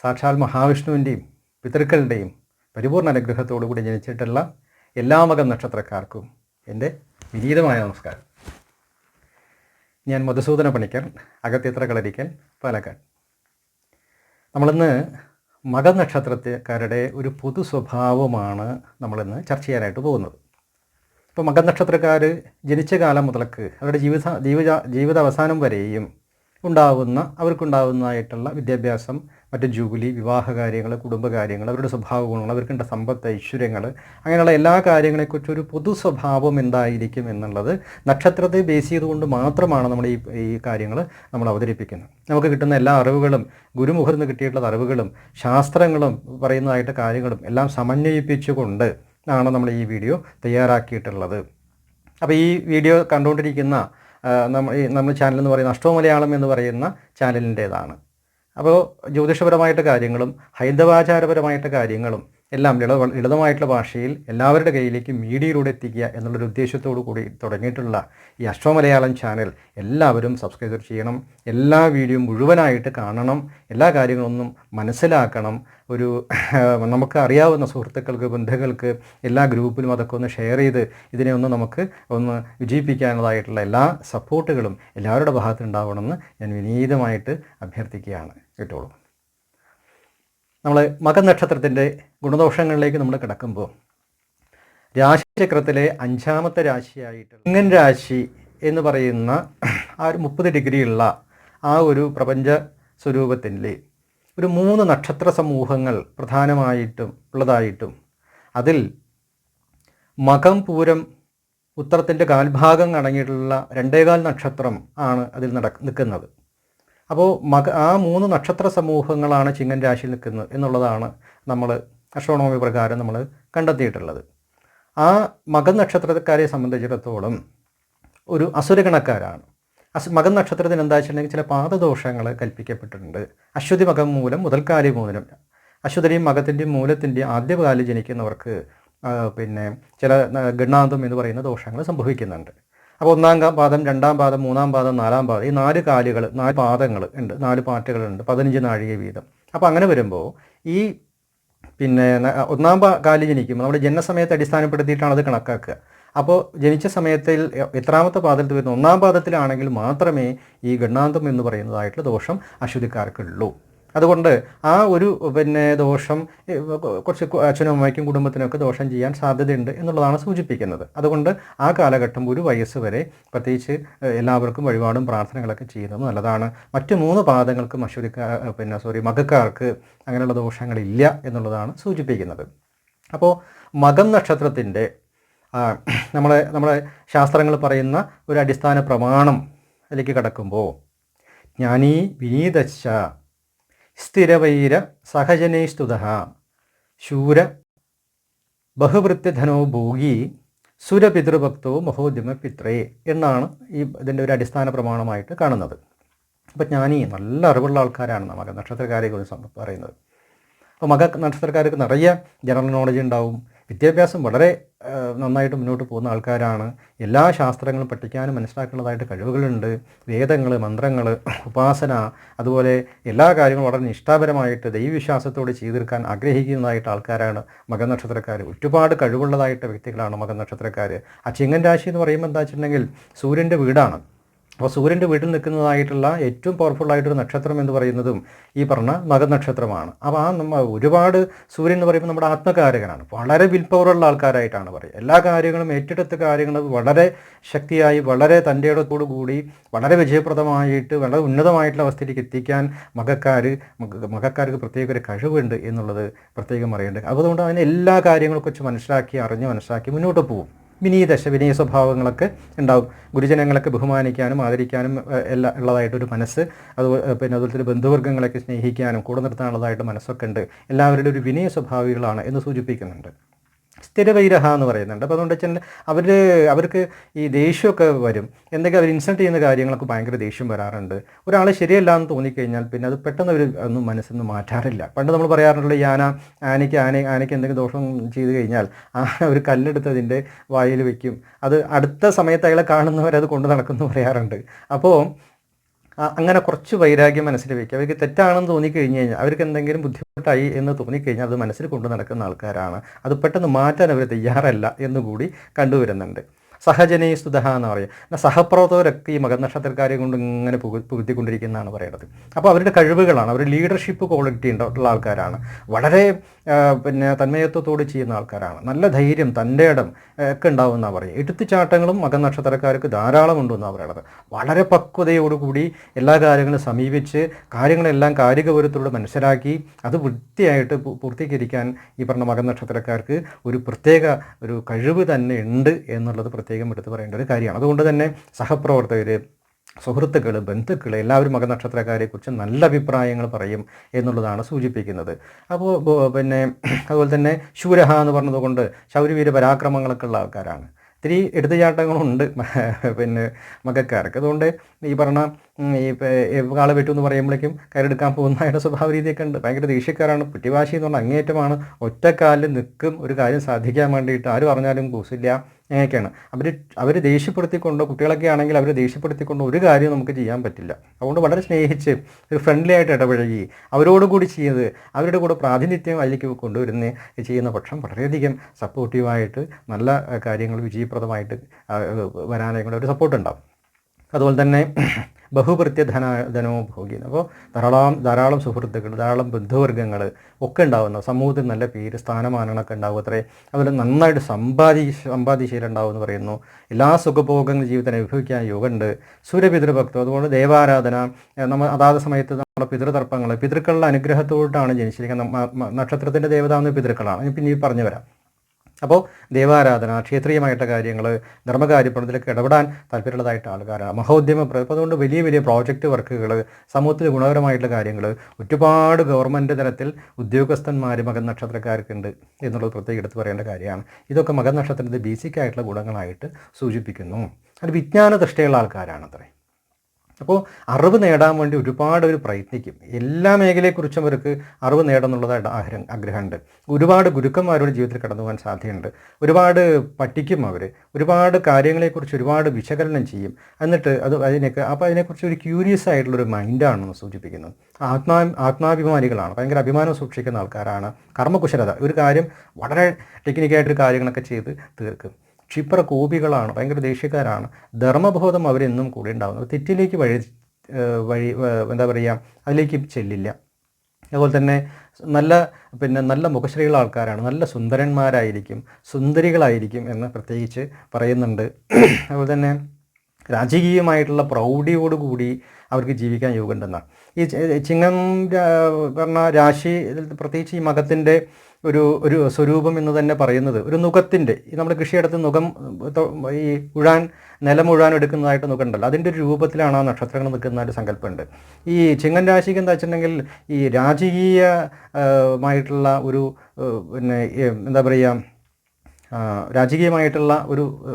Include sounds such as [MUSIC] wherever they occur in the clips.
സാക്ഷാൽ മഹാവിഷ്ണുവിന്റെയും പിതൃക്കളുടെയും പരിപൂർണ അനുഗ്രഹത്തോടുകൂടി ജനിച്ചിട്ടുള്ള എല്ലാ മകം നക്ഷത്രക്കാർക്കും എന്റെ വിനീതമായ നമസ്കാരം. ഞാൻ മധുസൂദന പണിക്കർ അകത്തിത്ര പാലക്കാട്. നമ്മളിന്ന് മകനക്ഷത്രക്കാരുടെ ഒരു പൊതു സ്വഭാവമാണ് നമ്മളിന്ന് ചർച്ച ചെയ്യാനായിട്ട് പോകുന്നത്. ഇപ്പോൾ മകനക്ഷത്രക്കാർ ജനിച്ച കാലം മുതൽക്ക് അവരുടെ ജീവിത ജീവിത ജീവിത അവസാനം വരെയും ഉണ്ടാവുന്ന അവർക്കുണ്ടാകുന്നതായിട്ടുള്ള വിദ്യാഭ്യാസം മറ്റ് ജൂബിലി വിവാഹ കാര്യങ്ങൾ കുടുംബകാര്യങ്ങൾ അവരുടെ സ്വഭാവ ഗുണങ്ങൾ അവർക്കുണ്ട സമ്പത്ത് ഐശ്വര്യങ്ങൾ അങ്ങനെയുള്ള എല്ലാ കാര്യങ്ങളെക്കുറിച്ചും ഒരു പൊതു സ്വഭാവം എന്തായിരിക്കും എന്നുള്ളത് നക്ഷത്രത്തെ ബേസ് ചെയ്തുകൊണ്ട് മാത്രമാണ് നമ്മൾ ഈ ഈ കാര്യങ്ങൾ നമ്മൾ അവതരിപ്പിക്കുന്നത്. നമുക്ക് കിട്ടുന്ന എല്ലാ അറിവുകളും ഗുരുമുഖത്ത് നിന്ന് കിട്ടിയിട്ടുള്ള അറിവുകളും ശാസ്ത്രങ്ങളും പറയുന്നതായിട്ട് കാര്യങ്ങളും എല്ലാം സമന്വയിപ്പിച്ചുകൊണ്ട് ആണ് നമ്മൾ ഈ വീഡിയോ തയ്യാറാക്കിയിട്ടുള്ളത്. അപ്പോൾ ഈ വീഡിയോ കണ്ടുകൊണ്ടിരിക്കുന്ന ആ, നമ്മ ഈ നമ്മുടെ ചാനൽ എന്ന് പറയുന്ന അഷ്ടോ മലയാളം എന്ന് പറയുന്ന ചാനലിന്റേതാണ് അപ്പോൾ ജ്യോതിഷപരമായിട്ട് കാര്യങ്ങളും ഹൈന്ദവാചാരപരമായിട്ട് കാര്യങ്ങളും എല്ലാം ലളിത ലളിതമായിട്ടുള്ള ഭാഷയിൽ എല്ലാവരുടെ കയ്യിലേക്ക് മീഡിയയിലൂടെ എത്തിക്കുക എന്നുള്ളൊരു ഉദ്ദേശത്തോടു കൂടി തുടങ്ങിയിട്ടുള്ള ഈ അഷ്ടോ മലയാളം ചാനൽ എല്ലാവരും സബ്സ്ക്രൈബ് ചെയ്യണം. എല്ലാ വീഡിയോയും മുഴുവനായിട്ട് കാണണം. എല്ലാ കാര്യങ്ങളൊന്നും മനസ്സിലാക്കണം. ഒരു നമുക്ക് അറിയാവുന്ന സുഹൃത്തുക്കൾക്ക് ബന്ധുക്കൾക്ക് എല്ലാ ഗ്രൂപ്പിലും അതൊക്കെ ഒന്ന് ഷെയർ ചെയ്ത് ഇതിനെ ഒന്ന് നമുക്ക് ഒന്ന് വിജയിപ്പിക്കാനുള്ളതായിട്ടുള്ള എല്ലാ സപ്പോർട്ടുകളും എല്ലാവരുടെ ഭാഗത്തുണ്ടാവണമെന്ന് ഞാൻ വിനീതമായിട്ട് അഭ്യർത്ഥിക്കുകയാണ്. കേട്ടോളൂ. നമ്മൾ മകനക്ഷത്രത്തിന്റെ ഗുണദോഷങ്ങളിലേക്ക് നമ്മൾ കിടക്കുമ്പോൾ രാശിചക്രത്തിലെ അഞ്ചാമത്തെ രാശിയായിട്ട് ഇങ്ങൻ രാശി എന്ന് പറയുന്ന ആ ഒരു മുപ്പത് ഡിഗ്രിയുള്ള ആ ഒരു പ്രപഞ്ച സ്വരൂപത്തിന്റെ ഒരു മൂന്ന് നക്ഷത്ര സമൂഹങ്ങൾ പ്രധാനമായിട്ടും ഉള്ളതായിട്ടും അതിൽ മകം പൂരം ഉത്തരത്തിന്റെ കാൽഭാഗം അടങ്ങിയിട്ടുള്ള രണ്ടേകാൽ നക്ഷത്രം ആണ് അതിൽ നട നിൽക്കുന്നത്. അപ്പോൾ മക ആ മൂന്ന് നക്ഷത്ര സമൂഹങ്ങളാണ് ചിങ്ങൻ രാശിയിൽ നിൽക്കുന്നത് എന്നുള്ളതാണ് നമ്മൾ അസ്ട്രോണോമി പ്രകാരം നമ്മൾ കണ്ടെത്തിയിട്ടുള്ളത്. ആ മകൻ നക്ഷത്രക്കാരെ സംബന്ധിച്ചിടത്തോളം ഒരു അസുരഗണക്കാരാണ്. അസ് മകൻ നക്ഷത്രത്തിന് എന്താ വെച്ചിട്ടുണ്ടെങ്കിൽ ചില പാദദോഷങ്ങൾ കൽപ്പിക്കപ്പെട്ടിട്ടുണ്ട്. അശ്വതി മകം മൂലം മുതൽക്കാലി മൂലം. അശ്വതിന്റെയും മകത്തിന്റെയും മൂലത്തിന്റെയും ആദ്യകാലം ജനിക്കുന്നവർക്ക് പിന്നെ ചില ഗണാന്തം എന്ന് പറയുന്ന ദോഷങ്ങൾ സംഭവിക്കുന്നുണ്ട്. അപ്പോൾ ഒന്നാം പാദം രണ്ടാം പാദം മൂന്നാം പാദം നാലാം പാദം ഈ നാല് കാലുകൾ നാല് പാദങ്ങൾ ഉണ്ട് നാല് പാറ്റുകളുണ്ട് പതിനഞ്ച് നാഴിക വീതം. അപ്പോൾ അങ്ങനെ വരുമ്പോൾ ഈ പിന്നെ ഒന്നാം കാൽ ജനിക്കുമ്പോൾ നമ്മുടെ ജനസമയത്തെ അടിസ്ഥാനപ്പെടുത്തിയിട്ടാണ് അത് കണക്കാക്കുക. അപ്പോൾ ജനിച്ച സമയത്തിൽ എത്രാമത്തെ പാദത്തിൽ വരുന്ന ഒന്നാം പാദത്തിലാണെങ്കിൽ മാത്രമേ ഈ ഗണ്ണാന്തം എന്ന് പറയുന്നതായിട്ടുള്ള ദോഷം അശ്വതിക്കാർക്കുള്ളൂ അതുകൊണ്ട് ആ ഒരു പിന്നെ ദോഷം കുറച്ച് അച്ഛനും അമ്മയ്ക്കും കുടുംബത്തിനൊക്കെ ദോഷം ചെയ്യാൻ സാധ്യതയുണ്ട് എന്നുള്ളതാണ് സൂചിപ്പിക്കുന്നത്. അതുകൊണ്ട് ആ കാലഘട്ടം ഒരു വയസ്സ് വരെ പ്രത്യേകിച്ച് എല്ലാവർക്കും വഴിപാടും പ്രാർത്ഥനകളൊക്കെ ചെയ്യുന്നത് നല്ലതാണ്. മറ്റ് മൂന്ന് പാദങ്ങൾക്ക് മഷൂരിക്കാർ പിന്നെ സോറി മകക്കാർക്ക് അങ്ങനെയുള്ള ദോഷങ്ങളില്ല എന്നുള്ളതാണ് സൂചിപ്പിക്കുന്നത്. അപ്പോൾ മകം നക്ഷത്രത്തിന്റെ നമ്മളെ നമ്മളെ ശാസ്ത്രങ്ങൾ പറയുന്ന ഒരു അടിസ്ഥാന പ്രമാണം അതിലേക്ക് കടക്കുമ്പോൾ ജ്ഞാനീ വിനീതശ്ച സ്ഥിരവൈര സഹജനേ സ്തുത ശൂര ബഹുവൃത്യധനോ ഭോഗി സുരപിതൃഭക്തോ മഹോദ്യമ പിത്രേ എന്നാണ് ഈ ഇതിന്റെ ഒരു അടിസ്ഥാന പ്രമാണമായിട്ട് കാണുന്നത്. അപ്പോൾ ജ്ഞാനി നല്ല അറിവുള്ള ആൾക്കാരാണ് നമുക്ക് നക്ഷത്രക്കാരെ കുറിച്ച് പറയുന്നത്. അപ്പോൾ മക നക്ഷത്രക്കാർക്ക് നിറയെ ജനറൽ നോളജ് ഉണ്ടാവും. വിദ്യാഭ്യാസം വളരെ നന്നായിട്ട് മുന്നോട്ട് പോകുന്ന ആൾക്കാരാണ്. എല്ലാ ശാസ്ത്രങ്ങളും പഠിക്കാനും മനസ്സിലാക്കുന്നതായിട്ട് കഴിവുകളുണ്ട്. വേദങ്ങൾ മന്ത്രങ്ങൾ ഉപാസന അതുപോലെ എല്ലാ കാര്യങ്ങളും വളരെ നിഷ്ഠാപരമായിട്ട് ദൈവവിശ്വാസത്തോടെ ചെയ്തീർക്കാൻ ആഗ്രഹിക്കുന്നതായിട്ട് ആൾക്കാരാണ് മകനക്ഷത്രക്കാർ ഒരുപാട് കഴിവുള്ളതായിട്ട് വ്യക്തികളാണ് മകനക്ഷത്രക്കാർ ആ ചിങ്ങൻ രാശി എന്ന് പറയുമ്പോൾ എന്താ വെച്ചിട്ടുണ്ടെങ്കിൽ സൂര്യന്റെ വീടാണ്. അപ്പോൾ സൂര്യന്റെ വീട്ടിൽ നിൽക്കുന്നതായിട്ടുള്ള ഏറ്റവും പവർഫുൾ ആയിട്ടൊരു നക്ഷത്രം എന്ന് പറയുന്നതും ഈ പറഞ്ഞ മകനക്ഷത്രമാണ് അപ്പോൾ ആ നമ്മ ഒരുപാട് സൂര്യൻ എന്ന് പറയുമ്പോൾ നമ്മുടെ ആത്മകാരകനാണ്. വളരെ വിൽ പവറുള്ള ആൾക്കാരായിട്ടാണ് പറയുക. എല്ലാ കാര്യങ്ങളും ഏറ്റെടുത്ത കാര്യങ്ങൾ വളരെ ശക്തിയായി വളരെ തന്റെ കൂടി വളരെ വിജയപ്രദമായിട്ട് വളരെ ഉന്നതമായിട്ടുള്ള അവസ്ഥയിലേക്ക് എത്തിക്കാൻ മകക്കാർ മകക്കാർക്ക് പ്രത്യേക ഒരു കഴിവുണ്ട് എന്നുള്ളത് പ്രത്യേകം അറിയേണ്ടത്. അതുകൊണ്ട് അതിന് എല്ലാ കാര്യങ്ങളെക്കുറിച്ച് മനസ്സിലാക്കി അറിഞ്ഞ് മനസ്സിലാക്കി മുന്നോട്ട് പോകും വിനീതശ വിനീത സ്വഭാവങ്ങളൊക്കെ ഉണ്ടാവും. ഗുരുജനങ്ങളൊക്കെ ബഹുമാനിക്കാനും ആദരിക്കാനും എല്ലാ ഉള്ളതായിട്ടൊരു മനസ്സ്. അതുപോലെ പിന്നെ അതുപോലെ തന്നെ ബന്ധുവർഗങ്ങളൊക്കെ സ്നേഹിക്കാനും കൂടെ നിർത്താനുള്ളതായിട്ട് മനസ്സൊക്കെ ഉണ്ട്. എല്ലാവരുടെ ഒരു വിനയ സ്വഭാവികളാണ് എന്ന് സൂചിപ്പിക്കുന്നുണ്ട്. സ്ഥിരവൈരഹ എന്ന് പറയുന്നുണ്ട്. അപ്പോൾ അതുകൊണ്ട് വെച്ചാൽ അവർ അവർക്ക് ഈ ദേഷ്യമൊക്കെ വരും. എന്തെങ്കിലും അവർ ഇൻസൾട്ട് ചെയ്യുന്ന കാര്യങ്ങളൊക്കെ ഭയങ്കര ദേഷ്യം വരാറുണ്ട്. ഒരാൾ ശരിയല്ല എന്ന് തോന്നിക്കഴിഞ്ഞാൽ പിന്നെ അത് പെട്ടെന്ന് അവർ ഒന്നും മനസ്സിൽ നിന്ന് മാറ്റാറില്ല. പണ്ട് നമ്മൾ പറയാറുണ്ടല്ലോ ഈ ആന ആനയ്ക്ക് ആന ആനയ്ക്ക് എന്തെങ്കിലും ദോഷം ചെയ്തു കഴിഞ്ഞാൽ ആ ഒരു കല്ലെടുത്ത് അതിന്റെ വായിൽ വയ്ക്കും അത് അടുത്ത സമയത്ത് അയാളെ കാണുന്നവരത് കൊണ്ട് നടക്കുന്നു പറയാറുണ്ട്. അപ്പോൾ അങ്ങനെ കുറച്ച് വൈരാഗ്യം മനസ്സിൽ വയ്ക്കുക. അവർക്ക് തെറ്റാണെന്ന് തോന്നിക്കഴിഞ്ഞ് കഴിഞ്ഞാൽ അവർക്ക് എന്തെങ്കിലും ബുദ്ധിമുട്ടായി എന്ന് തോന്നിക്കഴിഞ്ഞാൽ അത് മനസ്സിൽ കൊണ്ടു നടക്കുന്ന ആൾക്കാരാണ്. അത് പെട്ടെന്ന് മാറ്റാൻ അവർ തയ്യാറല്ല എന്നുകൂടി കണ്ടുവരുന്നുണ്ട്. സഹജനീ സ്തുതഹ എന്ന് പറയും എന്നാൽ സഹപ്രവർത്തകരൊക്കെ ഈ മകനക്ഷത്രക്കാരെ കൊണ്ട് ഇങ്ങനെ പുക പുകുത്തിക്കൊണ്ടിരിക്കുന്നതാണ് പറയുന്നത് അപ്പോൾ അവരുടെ കഴിവുകളാണ് അവർ ലീഡർഷിപ്പ് ക്വാളിറ്റി ഉള്ള ആൾക്കാരാണ്. വളരെ പിന്നെ തന്മയത്വത്തോട് ചെയ്യുന്ന ആൾക്കാരാണ്. നല്ല ധൈര്യം തന്റെ ഇടം ഒക്കെ ഉണ്ടാവുമെന്നാണ് പറയുക. എടുത്തുചാട്ടങ്ങളും മകനക്ഷത്രക്കാർക്ക് ധാരാളം ഉണ്ടെന്നാണ് പറയുന്നത് വളരെ പക്വതയോടുകൂടി എല്ലാ കാര്യങ്ങളും സമീപിച്ച് കാര്യങ്ങളെല്ലാം കാരികപുരത്തോട് മനസ്സിലാക്കി അത് വൃത്തിയായിട്ട് പൂർത്തീകരിക്കാൻ ഈ പറഞ്ഞ മകനക്ഷത്രക്കാർക്ക് ഒരു പ്രത്യേക ഒരു കഴിവ് തന്നെ ഉണ്ട് എന്നുള്ളത് പ്രത്യേകം എടുത്തു പറയേണ്ട ഒരു കാര്യമാണ്. അതുകൊണ്ട് തന്നെ സഹപ്രവർത്തകർ സുഹൃത്തുക്കൾ ബന്ധുക്കൾ എല്ലാവരും മകനക്ഷത്രക്കാരെക്കുറിച്ച് നല്ല അഭിപ്രായങ്ങൾ പറയും എന്നുള്ളതാണ് സൂചിപ്പിക്കുന്നത്. അപ്പോൾ പിന്നെ അതുപോലെ തന്നെ ശൂരഹ എന്ന് പറഞ്ഞതുകൊണ്ട് ശൗര്യവീര പരാക്രമങ്ങളൊക്കെ ഉള്ള ആൾക്കാരാണ്. ഇത്തിരി എടുത്തുചാട്ടങ്ങളുണ്ട് [LAUGHS] പിന്നെ മകക്കാർക്ക്. അതുകൊണ്ട് ഈ പറഞ്ഞ ഈ കാളെ വെട്ടു എന്ന് പറയുമ്പോഴേക്കും കയറെടുക്കാൻ പോകുന്ന അയാളുടെ സ്വഭാവ രീതിയൊക്കെ ഉണ്ട്. ഭയങ്കര ദേഷ്യക്കാരാണ്. പുറ്റിവാശി എന്ന് പറഞ്ഞാൽ അങ്ങേറ്റമാണ് ഒറ്റക്കാലിൽ നിൽക്കും ഒരു കാര്യം സാധിക്കാൻ വേണ്ടിയിട്ട് ആര് പറഞ്ഞാലും കൂസില്ല അങ്ങനെയൊക്കെയാണ്. അവർ അവർ ദേഷ്യപ്പെടുത്തിക്കൊണ്ടോ കുട്ടികളൊക്കെ ആണെങ്കിൽ അവർ ദേഷ്യപ്പെടുത്തിക്കൊണ്ടോ ഒരു കാര്യവും നമുക്ക് ചെയ്യാൻ പറ്റില്ല. അതുകൊണ്ട് വളരെ സ്നേഹിച്ച് ഒരു ഫ്രണ്ട്ലി ആയിട്ട് ഇടപഴകി അവരോടുകൂടി ചെയ്യുന്നത് അവരുടെ കൂടെ പ്രാതിനിധ്യം അതിലേക്ക് കൊണ്ടുവരുന്ന ചെയ്യുന്ന പക്ഷം വളരെയധികം സപ്പോർട്ടീവായിട്ട് നല്ല കാര്യങ്ങൾ വിജയപ്രദമായിട്ട് വരാനായി ഒരു സപ്പോർട്ട് ഉണ്ടാവും. അതുപോലെ തന്നെ [CLEARS THROAT] ബഹുപ്രത്യ ധന ധനവും ഭോഗ്യം അപ്പോൾ ധാരാളം ധാരാളം സുഹൃത്തുക്കൾ ധാരാളം ബന്ധുവർഗങ്ങൾ ഒക്കെ ഉണ്ടാവുന്ന. സമൂഹത്തിൽ നല്ല പേര് സ്ഥാനമാനങ്ങളൊക്കെ ഉണ്ടാവും അത്രേ. അതുപോലെ നന്നായിട്ട് സമ്പാദി സമ്പാദ്യശീലം ഉണ്ടാവും എന്ന് പറയുന്നു. എല്ലാ സുഖഭോഗങ്ങൾ ജീവിതത്തിൽ അനുഭവിക്കാൻ യോഗമുണ്ട് സൂര്യപിതൃഭക്തം അതുപോലെ ദേവാരാധന നമ്മൾ അതാത് സമയത്ത് നമ്മുടെ പിതൃതർപ്പങ്ങൾ പിതൃക്കളുടെ അനുഗ്രഹത്തോടാണ് ജനിച്ചിരിക്കുന്നത്. നക്ഷത്രത്തിന്റെ ദേവതാവുന്ന പിതൃക്കളാണ്. ഞാൻ പിന്നെ പറഞ്ഞു വരാം അപ്പോൾ ദേവാരാധന ക്ഷേത്രീയമായിട്ട് കാര്യങ്ങൾ ധർമ്മകാര്യപ്രതിലൊക്കെ ഇടപെടാൻ താല്പര്യമുള്ളതായിട്ട് ആൾക്കാരാണ് മഹോദ്യമ അതുകൊണ്ട് വലിയ വലിയ പ്രോജക്റ്റ് വർക്കുകൾ സമൂഹത്തിൽ ഗുണപരമായിട്ടുള്ള കാര്യങ്ങൾ ഒരുപാട് ഗവൺമെന്റ് തലത്തിൽ ഉദ്യോഗസ്ഥന്മാർ മകൻ നക്ഷത്രക്കാർക്കുണ്ട് എന്നുള്ളത് പ്രത്യേകം എടുത്ത് പറയേണ്ട കാര്യമാണ്. ഇതൊക്കെ മകൻ നക്ഷത്രത്തിന്റെ ബേസിക്കായിട്ടുള്ള ഗുണങ്ങളായിട്ട് സൂചിപ്പിക്കുന്നു. അത് വിജ്ഞാന ദൃഷ്ടിയുള്ള ആൾക്കാരാണ് അത്രേ അപ്പോൾ അറിവ് നേടാൻ വേണ്ടി ഒരുപാട് അവർ പ്രയത്നിക്കും. എല്ലാ മേഖലയെക്കുറിച്ചും അവർക്ക് അറിവ് നേടുന്നുള്ളതായിട്ട് ആഗ്രഹം ആഗ്രഹമുണ്ട്. ഒരുപാട് ഗുരുക്കന്മാരുടെ ജീവിതത്തിൽ കടന്നു പോകാൻ സാധ്യതയുണ്ട്. ഒരുപാട് പഠിക്കും അവർ ഒരുപാട് കാര്യങ്ങളെക്കുറിച്ച് ഒരുപാട് വിശകലനം ചെയ്യും. എന്നിട്ട് അത് അതിനൊക്കെ അപ്പോൾ അതിനെക്കുറിച്ച് ഒരു ക്യൂരിയസ് ആയിട്ടുള്ളൊരു മൈൻഡാണെന്ന് സൂചിപ്പിക്കുന്നത് ആത്മാ ആത്മാഭിമാനികളാണ്. ഭയങ്കര അഭിമാനം സൂക്ഷിക്കുന്ന ആൾക്കാരാണ്. കർമ്മകുശലത. ഒരു കാര്യം വളരെ ടെക്നിക്കായിട്ടൊരു കാര്യങ്ങളൊക്കെ ചെയ്ത് തീർക്കും. ക്ഷിപ്ര കോപികളാണ് ഭയങ്കര ദേഷ്യക്കാരാണ്. ധർമ്മബോധം അവരെന്നും കൂടെ ഉണ്ടാകുന്നത് തെറ്റിലേക്ക് വഴി വഴി എന്താ പറയുക അതിലേക്ക് ചെല്ലില്ല. അതുപോലെ തന്നെ നല്ല പിന്നെ നല്ല മുഖശ്രീയുള്ള ആൾക്കാരാണ്. നല്ല സുന്ദരന്മാരായിരിക്കും സുന്ദരികളായിരിക്കും എന്ന് പ്രത്യേകിച്ച് പറയുന്നുണ്ട്. അതുപോലെ തന്നെ രാജകീയമായിട്ടുള്ള പ്രൗഢിയോടുകൂടി അവർക്ക് ജീവിക്കാൻ യോഗമുണ്ടെന്നാണ് ഈ ചിങ്ങം പറഞ്ഞ രാശി പ്രത്യേകിച്ച് ഈ മകത്തിന്റെ ഒരു ഒരു സ്വരൂപം എന്ന് തന്നെ പറയുന്നത് ഒരു നുഖത്തിന്റെ ഈ നമ്മുടെ കൃഷിയിടത്ത് നുഖം ഈ ഉഴാൻ നിലം ഉഴാൻ എടുക്കുന്നതായിട്ട് നുഖമുണ്ടല്ലോ. അതിന്റെ ഒരു രൂപത്തിലാണ് ആ നക്ഷത്രങ്ങൾ നിൽക്കുന്നതായിട്ട് സങ്കല്പമുണ്ട്. ഈ ചിങ്ങൻ രാശിക്ക് എന്താ വെച്ചിട്ടുണ്ടെങ്കിൽ ഈ രാജകീയമായിട്ടുള്ള ഒരു പിന്നെ എന്താ പറയുക രാജകീയമായിട്ടുള്ള ഒരു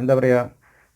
എന്താ പറയുക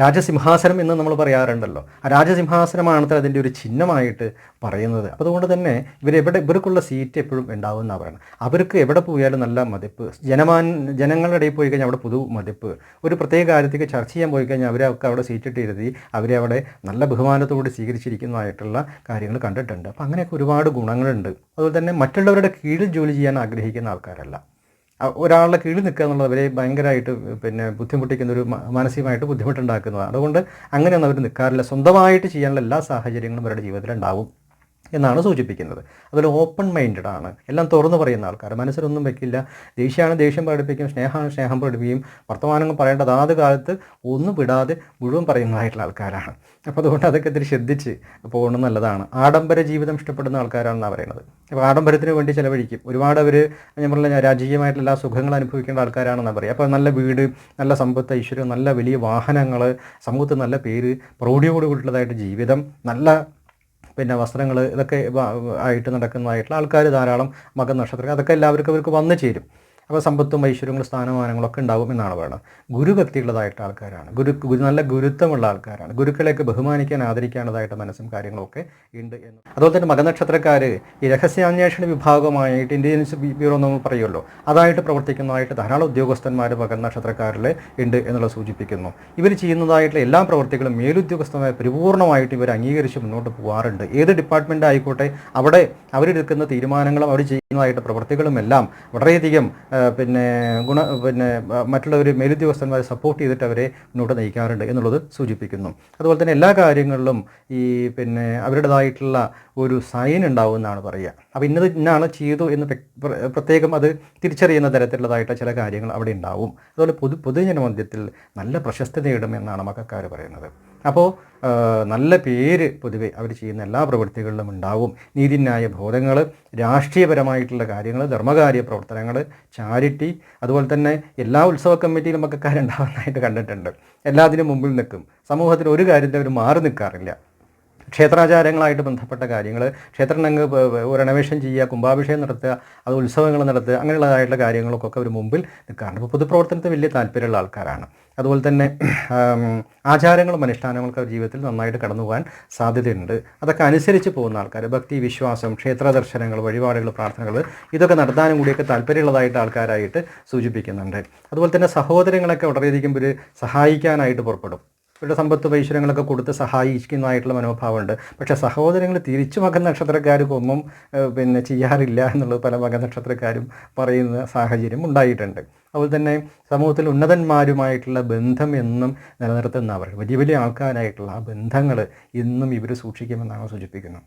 രാജസിംഹാസനം എന്ന് നമ്മൾ പറയാറുണ്ടല്ലോ. ആ രാജസിംഹാസനമാണ് അതിന്റെ ഒരു ചിഹ്നമായിട്ട് പറയുന്നത്. അപ്പോൾ അതുകൊണ്ട് തന്നെ ഇവരെവിടെ ഇവർക്കുള്ള സീറ്റ് എപ്പോഴും ഉണ്ടാവുമെന്നാണ് പറയുന്നത്. അവർക്ക് എവിടെ പോയാലും നല്ല മതിപ്പ്. ജനമാൻ ജനങ്ങളുടെ ഇടയിൽ പോയി കഴിഞ്ഞാൽ അവിടെ പുതു മതിപ്പ്. ഒരു പ്രത്യേക കാര്യത്തേക്ക് ചർച്ച ചെയ്യാൻ പോയി കഴിഞ്ഞാൽ അവരൊക്കെ അവിടെ സീറ്റിട്ട് ഇരുത്തി അവരെ അവിടെ നല്ല ബഹുമാനത്തോടെ സ്വീകരിച്ചിരിക്കുന്നതായിട്ടുള്ള കാര്യങ്ങൾ കണ്ടിട്ടുണ്ട്. അപ്പോൾ അങ്ങനെയൊക്കെ ഒരുപാട് ഗുണങ്ങളുണ്ട്. അതുപോലെ തന്നെ മറ്റുള്ളവരുടെ കീഴിൽ ജോലി ചെയ്യാൻ ആഗ്രഹിക്കുന്ന ആൾക്കാരല്ല. ഒരാളുടെ കീഴിൽ നിൽക്കുക എന്നുള്ളത് അവരെ ഭയങ്കരമായിട്ട് പിന്നെ ബുദ്ധിമുട്ടിക്കുന്ന ഒരു മാനസികമായിട്ട് ബുദ്ധിമുട്ടുണ്ടാക്കുന്നതാണ്. അതുകൊണ്ട് അങ്ങനെയൊന്നും അവർ നിൽക്കാറില്ല. സ്വന്തമായിട്ട് ചെയ്യാനുള്ള എല്ലാ സാഹചര്യങ്ങളും അവരുടെ ജീവിതത്തിൽ ഉണ്ടാവും എന്നാണ് സൂചിപ്പിക്കുന്നത്. അതുപോലെ ഓപ്പൺ മൈൻഡഡ് ആണ്. എല്ലാം തുറന്നു പറയുന്ന ആൾക്കാർ മനസ്സിലൊന്നും വെക്കില്ല. ദേഷ്യമാണ് ദേഷ്യം പ്രകടിപ്പിക്കും. സ്നേഹമാണ് സ്നേഹം പ്രകടിപ്പിക്കും. വർത്തമാനങ്ങൾ പറയേണ്ട അതാത് കാലത്ത് ഒന്നും വിടാതെ മുഴുവൻ പറയുന്നതായിട്ടുള്ള ആൾക്കാരാണ്. അപ്പോൾ അതുകൊണ്ട് അതൊക്കെ ഇത്തിരി ശ്രദ്ധിച്ച് പോകുന്നത് നല്ലതാണ്. ആഡംബര ജീവിതം ഇഷ്ടപ്പെടുന്ന ആൾക്കാരാണെന്നാണ് പറയുന്നത്. അപ്പോൾ ആഡംബരത്തിന് വേണ്ടി ചിലവഴിക്കും. ഒരുപാട് അവർ ഞാൻ പറഞ്ഞ രാജകീയമായിട്ടുള്ള എല്ലാ സുഖങ്ങൾ അനുഭവിക്കേണ്ട ആൾക്കാരാണെന്നാണ് പറയുക. അപ്പോൾ നല്ല വീട് നല്ല സമ്പത്ത് ഐശ്വര്യം നല്ല വലിയ വാഹനങ്ങൾ സമൂഹത്തിൽ നല്ല പേര് പ്രൗഢിയോട് കൂടിയുള്ളതായിട്ട് ജീവിതം നല്ല പിന്നെ വസ്ത്രങ്ങൾ ഇതൊക്കെ ആയിട്ട് നടക്കുന്നതായിട്ടുള്ള ആൾക്കാർ ധാരാളം മകൻ നക്ഷത്രം അതൊക്കെ എല്ലാവർക്കും അവർക്ക് വന്നു ചേരും. അപ്പോൾ സമ്പത്തും ഐശ്വര്യങ്ങളും സ്ഥാനമാനങ്ങളും ഒക്കെ ഉണ്ടാവും എന്നാണ് പറയുന്നത്. ഗുരുഭക്തിയുള്ളതായിട്ട് ആൾക്കാരാണ്. ഗുരു ഗുരു നല്ല ഗുരുത്വമുള്ള ആൾക്കാരാണ്. ഗുരുക്കളെയൊക്കെ ബഹുമാനിക്കാൻ ആദരിക്കേണ്ടതായിട്ട് മനസ്സും കാര്യങ്ങളൊക്കെ ഉണ്ട് എന്ന്. അതുപോലെ തന്നെ മകനക്ഷത്രക്കാർ ഈ രഹസ്യാന്വേഷണ വിഭാഗമായിട്ട് ഇന്റലിജൻസ് ബ്യൂറോ എന്ന് പറയുമല്ലോ. അതായിട്ട് പ്രവർത്തിക്കുന്നതായിട്ട് ധാരാളം ഉദ്യോഗസ്ഥന്മാർ മകനക്ഷത്രക്കാരിൽ ഉണ്ട് എന്നുള്ളത് സൂചിപ്പിക്കുന്നു. ഇവർ ചെയ്യുന്നതായിട്ടുള്ള എല്ലാ പ്രവർത്തികളും മേലുദ്യോഗസ്ഥമായി പരിപൂർണമായിട്ട് ഇവർ അംഗീകരിച്ച് മുന്നോട്ട് പോകാറുണ്ട് ഏത് ഡിപ്പാർട്ട്മെന്റ് ആയിക്കോട്ടെ അവിടെ അവരെടുക്കുന്ന തീരുമാനങ്ങളും അവർ ചെയ്യുന്നതായിട്ട് പ്രവർത്തികളും എല്ലാം വളരെയധികം പിന്നെ ഗുണ പിന്നെ മറ്റുള്ളവർ മേലുദ്യോഗസ്ഥന്മാരെ സപ്പോർട്ട് ചെയ്തിട്ട് അവരെ മുന്നോട്ട് നയിക്കാറുണ്ട് എന്നുള്ളത് സൂചിപ്പിക്കുന്നു. അതുപോലെ തന്നെ എല്ലാ കാര്യങ്ങളിലും ഈ പിന്നെ അവരുടേതായിട്ടുള്ള ഒരു സൈൻ ഉണ്ടാവുമെന്നാണ് പറയുക. അപ്പോൾ ഇന്നത് ഇന്നാണ് ചെയ്തു എന്ന് പ്ര- പ്ര- പ്രത്യേകം അത് തിരിച്ചറിയുന്ന തരത്തിലുള്ളതായിട്ട് ചില കാര്യങ്ങൾ അവിടെ ഉണ്ടാവും. അതുപോലെ പൊതു പൊതുജനമധ്യത്തിൽ നല്ല പ്രശസ്തി നേടുമെന്നാണ് മക്കാർ പറയുന്നത്. അപ്പോൾ നല്ല പേര് പൊതുവെ അവർ ചെയ്യുന്ന എല്ലാ പ്രവൃത്തികളിലും ഉണ്ടാവും. നീതിന്യായ ബോധങ്ങൾ രാഷ്ട്രീയപരമായിട്ടുള്ള കാര്യങ്ങൾ ധർമ്മകാര്യ പ്രവർത്തനങ്ങൾ ചാരിറ്റി അതുപോലെ തന്നെ എല്ലാ ഉത്സവ കമ്മിറ്റിയിലും മക്കാരുണ്ടാവുന്നതായിട്ട് കണ്ടിട്ടുണ്ട്. എല്ലാത്തിനും മുമ്പിൽ നിൽക്കും. സമൂഹത്തിൽ ഒരു കാര്യത്തിൽ അവർ മാറി നിൽക്കാറില്ല. ക്ഷേത്രാചാരങ്ങളായിട്ട് ബന്ധപ്പെട്ട കാര്യങ്ങൾ ക്ഷേത്രം അങ്ങ് റെനോവേഷൻ ചെയ്യുക കുംഭാഭിഷേകം നടത്തുക അത് ഉത്സവങ്ങൾ നടത്തുക അങ്ങനെയുള്ളതായിട്ടുള്ള കാര്യങ്ങൾക്കൊക്കെ അവർ മുമ്പിൽ നിൽക്കാറുണ്ട്. അപ്പോൾ പൊതുപ്രവർത്തനത്തിൽ വലിയ താല്പര്യമുള്ള ആൾക്കാരാണ്. അതുപോലെ തന്നെ ആചാരങ്ങളും അനുഷ്ഠാനങ്ങളൊക്കെ ജീവിതത്തിൽ നന്നായിട്ട് കടന്നു പോകാൻ സാധ്യതയുണ്ട്. അതൊക്കെ അനുസരിച്ച് പോകുന്ന ആൾക്കാർ ഭക്തി വിശ്വാസം ക്ഷേത്ര ദർശനങ്ങൾ വഴിപാടുകൾ പ്രാർത്ഥനകൾ ഇതൊക്കെ നടത്താനും കൂടിയൊക്കെ താല്പര്യമുള്ളതായിട്ട് ആൾക്കാരായിട്ട് സൂചിപ്പിക്കുന്നുണ്ട്. അതുപോലെ തന്നെ സഹോദരങ്ങളൊക്കെ വളരെയധികം ഇവർ സഹായിക്കാനായിട്ട് പുറപ്പെടും. ഇവരുടെ സമ്പത്ത് പൈശ്വരങ്ങളൊക്കെ കൊടുത്ത് സഹായിക്കുന്നതായിട്ടുള്ള മനോഭാവമുണ്ട്. പക്ഷേ സഹോദരങ്ങൾ തിരിച്ചു മകൻ നക്ഷത്രക്കാർക്കൊന്നും ഒന്നും പിന്നെ ചെയ്യാറില്ല എന്നുള്ളത് പല മകൻ നക്ഷത്രക്കാരും പറയുന്ന സാഹചര്യം ഉണ്ടായിട്ടുണ്ട്. അതുപോലെ തന്നെ സമൂഹത്തിൽ ഉന്നതന്മാരുമായിട്ടുള്ള ബന്ധം എന്നും നിലനിർത്തുന്നവർ വലിയ വലിയ ആൾക്കാരായിട്ടുള്ള ആ ബന്ധങ്ങൾ ഇന്നും ഇവർ സൂക്ഷിക്കുമെന്നാണ് സൂചിപ്പിക്കുന്നത്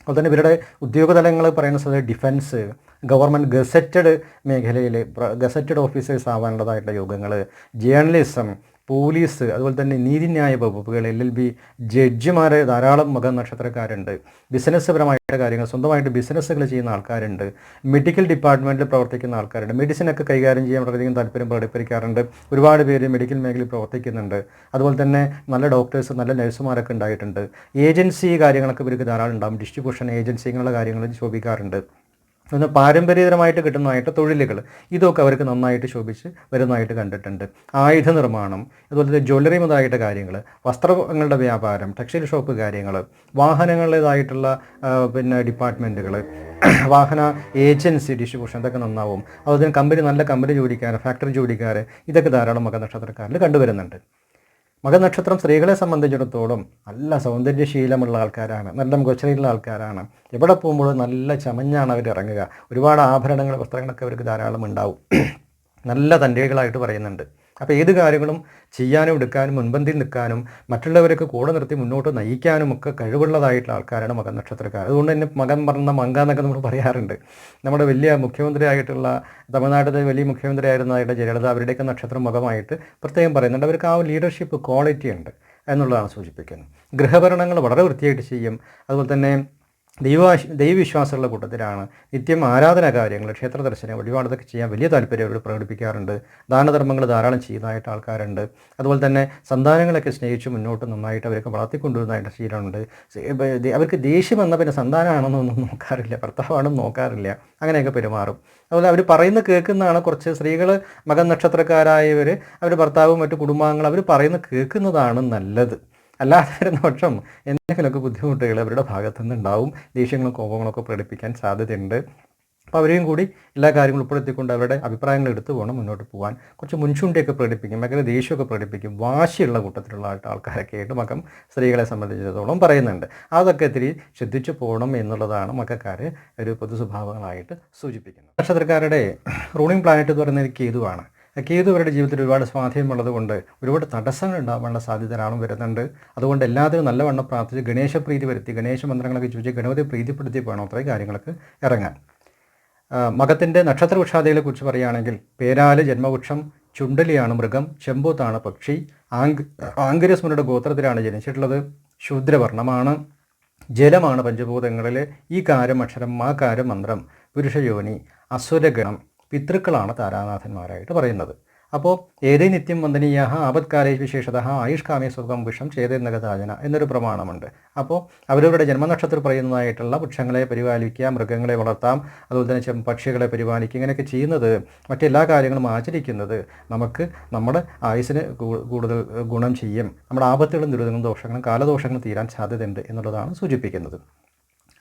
അതുപോലെ തന്നെ ഇവരുടെ ഉദ്യോഗതലങ്ങൾ പറയുന്ന സ്ഥലത്ത് ഡിഫൻസ് ഗവൺമെന്റ് ഗസറ്റഡ് മേഖലയിൽ ഗസറ്റഡ് ഓഫീസേഴ്സ് ആവാനുള്ളതായിട്ടുള്ള യോഗങ്ങൾ ജേർണലിസം പോലീസ് അതുപോലെ തന്നെ നീതിന്യായ വകുപ്പുകൾ എൽ എൽ ബി ജഡ്ജിമാർ ധാരാളം മക നക്ഷത്രക്കാരുണ്ട്. ബിസിനസ് പരമായിട്ട് കാര്യങ്ങൾ സ്വന്തമായിട്ട് ബിസിനസ്സുകൾ ചെയ്യുന്ന ആൾക്കാരുണ്ട്. മെഡിക്കൽ ഡിപ്പാർട്ട്മെന്റിൽ പ്രവർത്തിക്കുന്ന ആൾക്കാരുണ്ട്. മെഡിസിനൊക്കെ കൈകാര്യം ചെയ്യാൻ വളരെയധികം താല്പര്യം പ്രകടിപ്പിക്കാറുണ്ട്. ഒരുപാട് പേര് മെഡിക്കൽ മേഖലയിൽ പ്രവർത്തിക്കുന്നുണ്ട്. അതുപോലെ തന്നെ നല്ല ഡോക്ടേഴ്സ് നല്ല നഴ്സുമാരൊക്കെ ഉണ്ടായിട്ടുണ്ട്. ഏജൻസി കാര്യങ്ങളൊക്കെ ഇവർക്ക് ധാരാളം ഉണ്ടാകും ഡിസ്ട്രിബ്യൂഷൻ ഏജൻസികളുടെ കാര്യങ്ങൾ ശോഭിക്കാറുണ്ട്. ഒന്ന് പാരമ്പര്യപരമായിട്ട് കിട്ടുന്നതായിട്ട് തൊഴിലുകൾ. ഇതൊക്കെ അവർക്ക് നന്നായിട്ട് ശോഭിച്ച് വരുന്നതായിട്ട് കണ്ടിട്ടുണ്ട്. ആയുധ നിർമ്മാണം അതുപോലെ ജ്വല്ലറി മുതലായിട്ട് കാര്യങ്ങൾ വസ്ത്രങ്ങളുടെ വ്യാപാരം ടെക്സ്റ്റൈൽ ഷോപ്പ് കാര്യങ്ങൾ വാഹനങ്ങളുടേതായിട്ടുള്ള പിന്നെ ഡിപ്പാർട്ട്മെന്റുകൾ [CLEARS THROAT] വാഹന ഏജൻസി ഡിസ്ട്രിബ്യൂഷൻ ഇതൊക്കെ നന്നാവും. അതുപോലെ തന്നെ കമ്പനി നല്ല കമ്പനി ജോലിക്കാർ ഫാക്ടറി ജോലിക്കാർ ഇതൊക്കെ ധാരാളം മക നക്ഷത്രക്കാരിൽ കണ്ടുവരുന്നുണ്ട്. മകനക്ഷത്രം സ്ത്രീകളെ സംബന്ധിച്ചിടത്തോളം നല്ല സൗന്ദര്യശീലമുള്ള ആൾക്കാരാണ് നല്ല മുഖശ്രീയുള്ള ആൾക്കാരാണ്. എവിടെ പോകുമ്പോൾ നല്ല ചമഞ്ഞാണ് അവർ ഇറങ്ങുക. ഒരുപാട് ആഭരണങ്ങൾ വസ്ത്രങ്ങളൊക്കെ അവർക്ക് ധാരാളം ഉണ്ടാവും. [CLEARS THROAT] നല്ല തന്റെകളായിട്ട് പറയുന്നുണ്ട്. അപ്പോൾ ഏത് കാര്യങ്ങളും ചെയ്യാനും എടുക്കാനും മുൻപന്തിയിൽ നിൽക്കാനും മറ്റുള്ളവരൊക്കെ കൂടെ നിർത്തി മുന്നോട്ട് നയിക്കാനും ഒക്കെ കഴിവുള്ളതായിട്ടുള്ള ആൾക്കാരാണ് മകൻ നക്ഷത്രക്കാർ. അതുകൊണ്ട് തന്നെ മകൻ പറഞ്ഞ മങ്ക എന്നൊക്കെ നമ്മൾ പറയാറുണ്ട്. നമ്മുടെ വലിയ മുഖ്യമന്ത്രിയായിട്ടുള്ള തമിഴ്നാട്ടിലെ വലിയ മുഖ്യമന്ത്രി ആയിരുന്നതായിട്ട് ജയലളിത അവരുടെയൊക്കെ നക്ഷത്രം മുഖമായിട്ട് പ്രത്യേകം പറയുന്നുണ്ട്. അവർക്ക് ആ ലീഡർഷിപ്പ് ക്വാളിറ്റി ഉണ്ട് എന്നുള്ളതാണ് സൂചിപ്പിക്കുന്നത്. ഗൃഹഭരണങ്ങൾ വളരെ വൃത്തിയായിട്ട് ചെയ്യും. അതുപോലെ തന്നെ ദൈവവാശ ദൈവവിശ്വാസമുള്ള കൂട്ടത്തിലാണ് നിത്യം ആരാധനാ കാര്യങ്ങൾ ക്ഷേത്ര ദർശനം വഴിപാടൊക്കെ ചെയ്യാൻ വലിയ താല്പര്യം അവർ പ്രകടിപ്പിക്കാറുണ്ട്. ദാനധർമ്മങ്ങൾ ധാരാളം ചെയ്യുന്നതായിട്ട് ആൾക്കാരുണ്ട്. അതുപോലെ തന്നെ സന്താനങ്ങളൊക്കെ സ്നേഹിച്ച് മുന്നോട്ട് നന്നായിട്ട് അവരൊക്കെ വളർത്തിക്കൊണ്ടുവരുന്നതായിട്ട് ശീലമുണ്ട് അവർക്ക് ദേഷ്യം വന്ന പിന്നെ സന്താനമാണെന്നൊന്നും നോക്കാറില്ല ഭർത്താവാണെന്ന് നോക്കാറില്ല അങ്ങനെയൊക്കെ പെരുമാറും. അതുപോലെ അവർ പറയുന്ന കേൾക്കുന്നതാണ് കുറച്ച് സ്ത്രീകൾ മകൻ നക്ഷത്രക്കാരായവർ അവർ ഭർത്താവും മറ്റു കുടുംബാംഗങ്ങൾ അവർ പറയുന്ന കേൾക്കുന്നതാണ് നല്ലത്. അല്ലാതെ വരുന്ന പക്ഷം എന്തെങ്കിലുമൊക്കെ ബുദ്ധിമുട്ടുകൾ അവരുടെ ഭാഗത്തു നിന്നുണ്ടാവും ദേഷ്യങ്ങളും കോപങ്ങളൊക്കെ പ്രകടിപ്പിക്കാൻ സാധ്യതയുണ്ട്. അപ്പോൾ അവരെയും കൂടി എല്ലാ കാര്യങ്ങളും ഉൾപ്പെടുത്തിക്കൊണ്ട് അവരുടെ അഭിപ്രായങ്ങൾ എടുത്തു പോകണം മുന്നോട്ട് പോകാൻ കുറച്ച് മുൻചുണ്ടിയൊക്കെ പ്രകടിപ്പിക്കും ഭയങ്കര ദേഷ്യമൊക്കെ പ്രകടിപ്പിക്കും. വാശിയുള്ള കൂട്ടത്തിലുള്ള ആൾക്കാരൊക്കെ ആയിട്ട് മകം സ്ത്രീകളെ സംബന്ധിച്ചിടത്തോളം പറയുന്നുണ്ട്. അതൊക്കെ ഇത്തിരി ശ്രദ്ധിച്ചു പോകണം എന്നുള്ളതാണ് മക്കാർ ഒരു പൊതു സ്വഭാവങ്ങളായിട്ട് സൂചിപ്പിക്കുന്നത്. നക്ഷത്രക്കാരുടെ റൂളിംഗ് പ്ലാനറ്റ് എന്ന് പറയുന്നത് കേതുവാണ്. കേതു ഇവരുടെ ജീവിതത്തിൽ ഒരുപാട് സ്വാധീനമുള്ളത് കൊണ്ട് ഒരുപാട് തടസ്സങ്ങൾ ഉണ്ടാവാനുള്ള സാധ്യത ധാരാളം വരുന്നുണ്ട്. അതുകൊണ്ട് എല്ലാത്തിനും നല്ലവണ്ണം പ്രാർത്ഥിച്ച് ഗണേശ പ്രീതി വരുത്തി ഗണേശ മന്ത്രങ്ങളൊക്കെ ചോദിച്ച് ഗണപതി പ്രീതിപ്പെടുത്തി വേണം അത്രയും കാര്യങ്ങൾക്ക് ഇറങ്ങാൻ. മകത്തിന്റെ നക്ഷത്ര കുറിച്ച് പറയുകയാണെങ്കിൽ പേരാൽ ജന്മവൃക്ഷം ചുണ്ടലിയാണ് മൃഗം ചെമ്പൂത്താണ് പക്ഷി ആങ്ക് ആങ്കിരസ്മരുടെ ഗോത്രത്തിലാണ് ജനിച്ചിട്ടുള്ളത് ശൂദ്രവർണമാണ് ജലമാണ് പഞ്ചഭൂതങ്ങളിൽ ഈ കാരം അക്ഷരം മാ കാരം മന്ത്രം പുരുഷയോനി അസുരഗണം പിതൃക്കളാണ് താരാനാഥന്മാരായിട്ട് പറയുന്നത്. അപ്പോൾ ഏതേ നിത്യം വന്ദനീയ ആപത്കാലേ വിശേഷത ആയുഷ്കാമേ സുഖം വിഷം ചേതേ നഗതാജന എന്നൊരു പ്രമാണമുണ്ട്. അപ്പോൾ അവരവരുടെ ജന്മനക്ഷത്രം പറയുന്നതായിട്ടുള്ള വൃക്ഷങ്ങളെ പരിപാലിക്കുക മൃഗങ്ങളെ വളർത്താം അതുപോലെ തന്നെ പക്ഷികളെ പരിപാലിക്കുക ഇങ്ങനെയൊക്കെ ചെയ്യുന്നത് മറ്റെല്ലാ കാര്യങ്ങളും ആചരിക്കുന്നത് നമുക്ക് നമ്മുടെ ആയുസിന് കൂടുതൽ ഗുണം ചെയ്യും. നമ്മുടെ ആപത്തുകളും ദുരിതങ്ങളും ദോഷങ്ങളും കാലദോഷങ്ങളും തീരാൻ സാധ്യതയുണ്ട് എന്നുള്ളതാണ് സൂചിപ്പിക്കുന്നത്.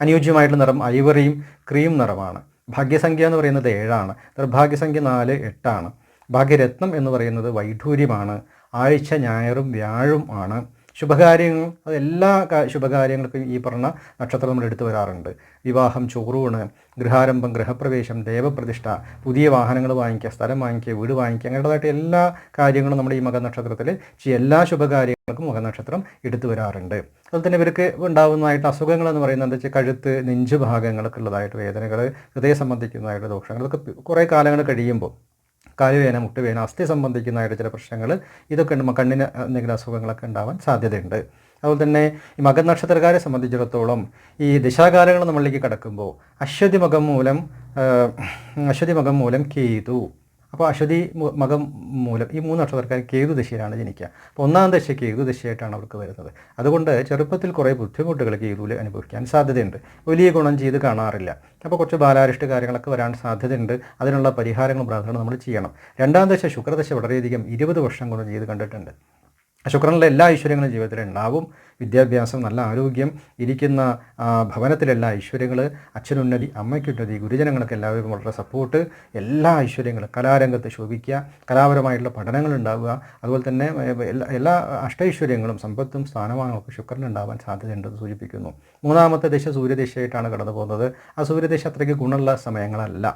അനുയോജ്യമായിട്ടുള്ള നിറം ഐവറിയും ക്രീം നിറമാണ്. ഭാഗ്യസംഖ്യ എന്ന് പറയുന്നത് ഏഴാണ്. നിർഭാഗ്യസംഖ്യ നാല് എട്ടാണ്. ഭാഗ്യരത്നം എന്ന് പറയുന്നത് വൈഢൂര്യമാണ് ആഴ്ച ഞായറും വ്യാഴും ആണ്. ശുഭകാര്യങ്ങൾ അതെല്ലാ ശുഭകാര്യങ്ങൾക്കും ഈ പറഞ്ഞ നക്ഷത്രം നമ്മൾ എടുത്തു വരാറുണ്ട്. വിവാഹം ചോറൂണ് ഗൃഹാരംഭം ഗൃഹപ്രവേശം ദേവപ്രതിഷ്ഠ പുതിയ വാഹനങ്ങൾ വാങ്ങിക്കുക സ്ഥലം വാങ്ങിക്കുക വീട് വാങ്ങിക്കുക അങ്ങനെയുള്ളതായിട്ട് എല്ലാ കാര്യങ്ങളും നമ്മുടെ ഈ മകനക്ഷത്രത്തിൽ എല്ലാ ശുഭകാര്യങ്ങൾക്കും മകനക്ഷത്രം എടുത്തു വരാറുണ്ട്. അതുപോലെ തന്നെ ഇവർക്ക് ഉണ്ടാകുന്നതായിട്ട് അസുഖങ്ങൾ എന്ന് പറയുന്നത് എന്താ വെച്ചാൽ കഴുത്ത് നെഞ്ചു ഭാഗങ്ങളൊക്കെ ഉള്ളതായിട്ട് വേദനകൾ ഹൃദയ സംബന്ധിക്കുന്നതായിട്ട് ദോഷങ്ങൾ ഇതൊക്കെ കുറേ കാലങ്ങൾ കഴിയുമ്പോൾ കാലുവേന മുട്ടുവേന അസ്ഥി സംബന്ധിക്കുന്നതായിട്ട് ചില പ്രശ്നങ്ങൾ ഇതൊക്കെ ഉണ്ട് കണ്ണിന് എന്തെങ്കിലും അസുഖങ്ങളൊക്കെ ഉണ്ടാവാൻ സാധ്യതയുണ്ട്. അതുപോലെ തന്നെ ഈ മകനക്ഷത്രക്കാരെ സംബന്ധിച്ചിടത്തോളം ഈ ദിശാകാലങ്ങൾ നമ്മളിലേക്ക് കടക്കുമ്പോൾ അശ്വതി മുഖം മൂലം അശ്വതി മുഖം മൂലം കേതു. അപ്പോൾ അശ്വതി മകം മൂലം ഈ മൂന്ന് നക്ഷത്രക്കാർ കേതു ദശയിലാണ് ജനിക്കുക. അപ്പോൾ ഒന്നാം ദശ കേതു ദശയായിട്ടാണ് അവർക്ക് വരുന്നത്. അതുകൊണ്ട് ചെറുപ്പത്തിൽ കുറേ ബുദ്ധിമുട്ടുകൾ കേതുവിൽ അനുഭവിക്കാൻ സാധ്യതയുണ്ട്. വലിയ ഗുണം ചെയ്ത് കാണാറില്ല. അപ്പോൾ കുറച്ച് ബാലാരിഷ്ട കാര്യങ്ങളൊക്കെ വരാൻ സാധ്യതയുണ്ട്. അതിനുള്ള പരിഹാരങ്ങളും പ്രാർത്ഥന നമ്മൾ ചെയ്യണം. രണ്ടാം ദശ ശുക്രദശ വളരെയധികം ഇരുപത് വർഷം ഗുണം ചെയ്ത് കണ്ടിട്ടുണ്ട്. ശുക്രനിലെ എല്ലാ ഐശ്വര്യങ്ങളും ജീവിതത്തിൽ ഉണ്ടാവും. വിദ്യാഭ്യാസം നല്ല ആരോഗ്യം ഇരിക്കുന്ന ഭവനത്തിലെല്ലാ ഐശ്വര്യങ്ങൾ അച്ഛനുന്നതി അമ്മയ്ക്കുന്നതി ഗുരുജനങ്ങൾക്ക് എല്ലാവർക്കും വളരെ സപ്പോർട്ട് എല്ലാ ഐശ്വര്യങ്ങളും കലാരംഗത്ത് ശോഭിക്കുക കലാപരമായിട്ടുള്ള പഠനങ്ങൾ ഉണ്ടാവുക. അതുപോലെ തന്നെ എല്ലാ എല്ലാ അഷ്ടൈശ്വര്യങ്ങളും സമ്പത്തും സ്ഥാനമാനമൊക്കെ ശുക്രനുണ്ടാവാൻ സാധ്യതയുണ്ടെന്ന് സൂചിപ്പിക്കുന്നു. മൂന്നാമത്തെ ദിശ സൂര്യദിശയായിട്ടാണ് കടന്നു പോകുന്നത് ആ സൂര്യദിശ അത്രയ്ക്ക് ഗുണമുള്ള സമയങ്ങളല്ല.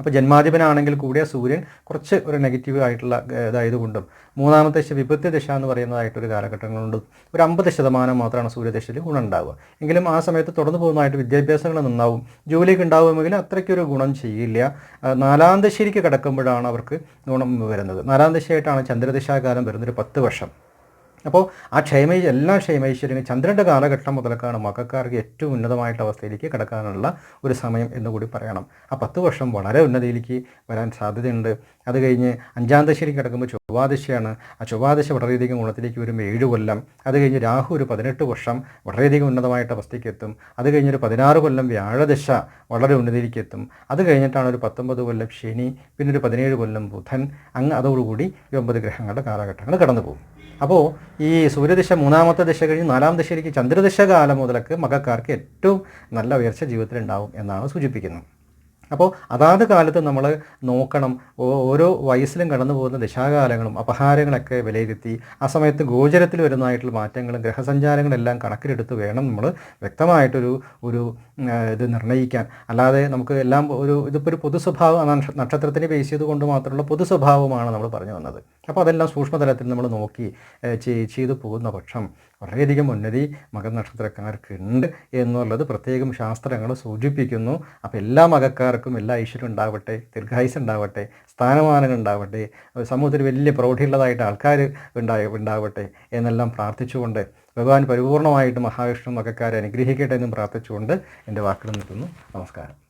അപ്പോൾ ജന്മാധിപനാണെങ്കിൽ കൂടിയ സൂര്യൻ കുറച്ച് ഒരു നെഗറ്റീവ് ആയിട്ടുള്ള ഇതായതുകൊണ്ടും മൂന്നാമത്തെ ദശ വിപത്തി ദശ എന്ന് പറയുന്നതായിട്ടൊരു കാലഘട്ടങ്ങളുണ്ട്. ഒരു അമ്പത് ശതമാനം മാത്രമാണ് സൂര്യദശയിൽ ഗുണം ഉണ്ടാവുക എങ്കിലും ആ സമയത്ത് തുടർന്നു പോകുന്നതായിട്ട് വിദ്യാഭ്യാസങ്ങൾ നന്നാവും. ജോലിയൊക്കെ ഉണ്ടാവുമെങ്കിൽ അത്രയ്ക്കൊരു ഗുണം ചെയ്യില്ല. നാലാം ദശയിലേക്ക് കിടക്കുമ്പോഴാണ് അവർക്ക് ഗുണം വരുന്നത്. നാലാം ദശയായിട്ടാണ് ചന്ദ്രദശാകാലം വരുന്നൊരു പത്ത് വർഷം. അപ്പോൾ ആ ക്ഷേമൈ എല്ലാ ക്ഷേമൈശ്വര്യങ്ങളും ചന്ദ്രന്റെ കാലഘട്ടം മുതലക്കാണ് മക്കാർക്ക് ഏറ്റവും ഉന്നതമായിട്ട് അവസ്ഥയിലേക്ക് കിടക്കാനുള്ള ഒരു സമയം എന്ന് കൂടി പറയണം. ആ പത്ത് വർഷം വളരെ ഉന്നതിയിലേക്ക് വരാൻ സാധ്യതയുണ്ട്. അത് കഴിഞ്ഞ് അഞ്ചാം ദശയിലേക്ക് കിടക്കുമ്പോൾ ചൊവ്വാദശയാണ്. ആ ചൊവ്വാദശ വളരെയധികം ഗുണത്തിലേക്ക് വരുമ്പോൾ ഏഴ് കൊല്ലം. അത് കഴിഞ്ഞ് രാഹു ഒരു പതിനെട്ട് വർഷം വളരെയധികം ഉന്നതമായിട്ട് അവസ്ഥയ്ക്ക് എത്തും. അത് കഴിഞ്ഞൊരു പതിനാറ് കൊല്ലം വ്യാഴദശ വളരെ ഉന്നതിയിലേക്ക് എത്തും. അത് കഴിഞ്ഞിട്ടാണ് ഒരു പത്തൊമ്പത് കൊല്ലം ശനി പിന്നെ ഒരു പതിനേഴ് കൊല്ലം ബുധൻ. അങ്ങ് അതോടുകൂടി ഈ ഒമ്പത് ഗ്രഹങ്ങളുടെ കാലഘട്ടങ്ങൾ കടന്നു പോകും അപ്പോൾ ഈ സൂര്യദിശ മൂന്നാമത്തെ ദിശ കഴിഞ്ഞ് നാലാം ദിശയിലേക്ക് ചന്ദ്രദശ കാലം മുതലൊക്കെ മകക്കാർക്ക് ഏറ്റവും നല്ല ഉയർച്ച ജീവിതത്തിൽ ഉണ്ടാവും എന്നാണ് സൂചിപ്പിക്കുന്നത്. അപ്പോൾ അതാത് കാലത്ത് നമ്മൾ നോക്കണം ഓരോ വയസ്സിലും കടന്നു പോകുന്ന ദിശാകാലങ്ങളും അപഹാരങ്ങളൊക്കെ വിലയിരുത്തി ആ സമയത്ത് ഗോചരത്തിൽ വരുന്നതായിട്ടുള്ള മാറ്റങ്ങളും ഗ്രഹസഞ്ചാരങ്ങളെല്ലാം കണക്കിലെടുത്ത് വേണം നമ്മൾ വ്യക്തമായിട്ടൊരു ഒരു ഇത് നിർണയിക്കാൻ അല്ലാതെ നമുക്ക് എല്ലാം ഒരു ഇതിപ്പോൾ ഒരു പൊതു സ്വഭാവം നക്ഷ- നക്ഷത്രത്തിനെ ബേസ് ചെയ്തുകൊണ്ട് മാത്രമുള്ള പൊതു സ്വഭാവമാണ് നമ്മൾ പറഞ്ഞു വന്നത്. അപ്പോൾ അതെല്ലാം സൂക്ഷ്മതലത്തിൽ നമ്മൾ നോക്കി ചെയ്തു പോകുന്ന പക്ഷം വളരെയധികം ഉന്നതി മകനക്ഷത്രക്കാർക്ക് ഉണ്ട് എന്നുള്ളത് പ്രത്യേകം ശാസ്ത്രങ്ങൾ സൂചിപ്പിക്കുന്നു. അപ്പോൾ എല്ലാ മകക്കാർക്കും എല്ലാ ഐശ്വര്യം ഉണ്ടാവട്ടെ ദീർഘായുസ് ഉണ്ടാവട്ടെ സ്ഥാനമാനങ്ങൾ ഉണ്ടാവട്ടെ സമൂഹത്തിൽ വലിയ പ്രൗഢിയുള്ളതായിട്ട് ആൾക്കാർ ഉണ്ടാവട്ടെ എന്നെല്ലാം പ്രാർത്ഥിച്ചുകൊണ്ട് ഭഗവാൻ പരിപൂർണമായിട്ട് മഹാവിഷ്ണു മകക്കാരെ അനുഗ്രഹിക്കട്ടെ എന്നും പ്രാർത്ഥിച്ചുകൊണ്ട് എന്റെ വാക്കുകൾ നിർത്തുന്നു. നമസ്കാരം.